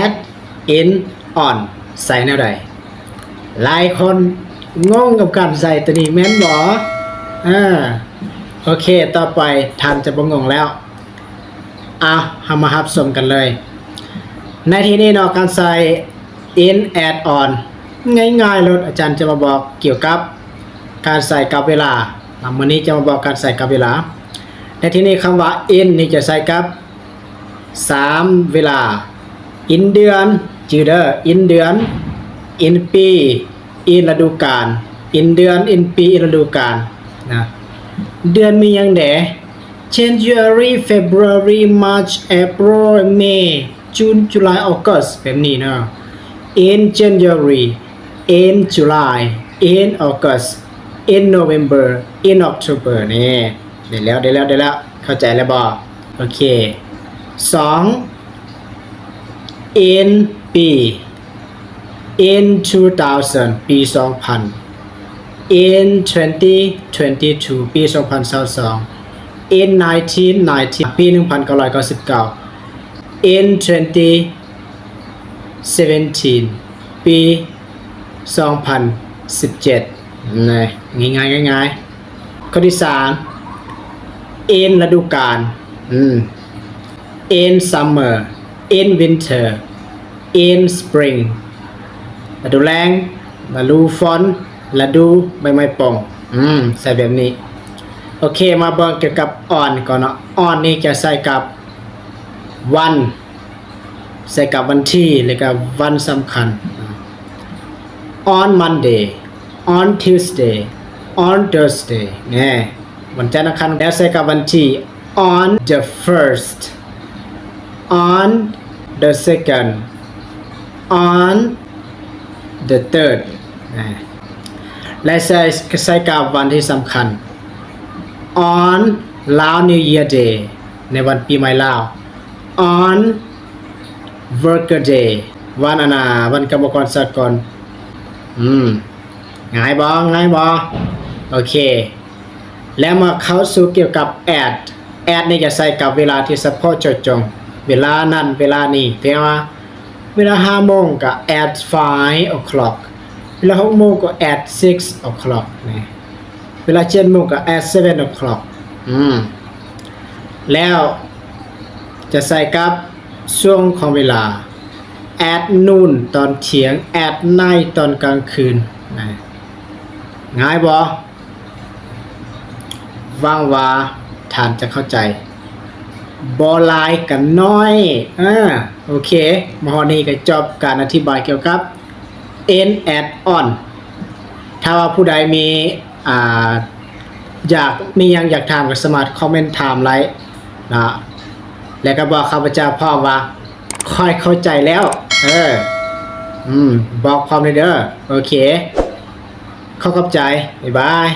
add in on ใส่แนวใดหลายคนงงกับการใส่ตัวนี้แม่นบ่อ่าโอเค ต่อไปท่านจะบ่งงแล้วอะเฮามารับชมกันเลย ในที่นี้เนาะการใส่ in add on ง่ายๆเลยอาจารย์จะมาบอกเกี่ยวกับการใส่กับเวลาวันนี้จะมาบอกการใส่กับเวลา ในที่นี้คำว่า in นี่จะใส่กับ 3 เวลา อินเดือนจือเดอร์อินเดือน อินปี อินฤดูกาลอินเดือน อินปี อินฤดูกาลนะเดือนมีอย่างแด January February March April May June July August แบบนี้เนาะ in January in July in August in November in October นี่ได้แล้วได้แล้วได้แล้ว เข้าใจแล้วบอโอเคสอง in ปี in 2000 ปี 2000 in 2022 ปี 2022 in 1990 ปี 1999 in 2017 ปี 2017นี่ง่ายง่ายง่ายข้อที่สาม in ฤดูกาลอืม in summer in winter in spring ฤดูแล้งฤดูฝนฤดูใบไม้ป่องอืมใส่แบบนี้ โอเคมาเบิ่งเกี่ยวกับ on ก่อนเนาะ on นี่จะใส่กับวัน ใส่กับวันที่แล้วก็วันสำคัญ on Monday on Tuesday on Thursday เนี่ยวันจันทร์อังคารแล้วใส่กับวันที่ on the first on the second on the third นะและใส่ใส่กับวันที่สำคัญ on ลาว New Year Day ในวันปีใหม่ลาว on Worker Day วันอนาวันกรรมกรสากลอืมง่ายบอง่ายบอโอเค แล้วมาเข้าสู่เกี่ยวกับ add add นี่จะใส่กับเวลาที่เฉพาะเจาะจง เวลานั้นเวลานี้เพียงว่าเวลา5โมงก็ add 5 o'clock เวลา6โมงก็ add 6 o'clock นะเวลา7โมงก็ add 7 o'clock อืมแล้วจะใส่กับช่วงของเวลา add noon ตอนเที่ยง add night ตอนกลางคืนนะง่ายบ่ว่างว่าทานจะเข้าใจ บอลายกันน้อยอ่าโอเคมหอนี้ก็จบการอธิบายเกี่ยวกับ n add on ถ้าว่าผู้ใดมีอ่าอยากมียังอยากถามก็สามารถคอมเมนต์ถามไลค์นะแล้วก็บอกข้าพเจ้าพ่อว่าค่อยเข้าใจแล้ว เออ อืม บอกความเลยเด้อ โอเค เข้ากับใจ บ๊ายบาย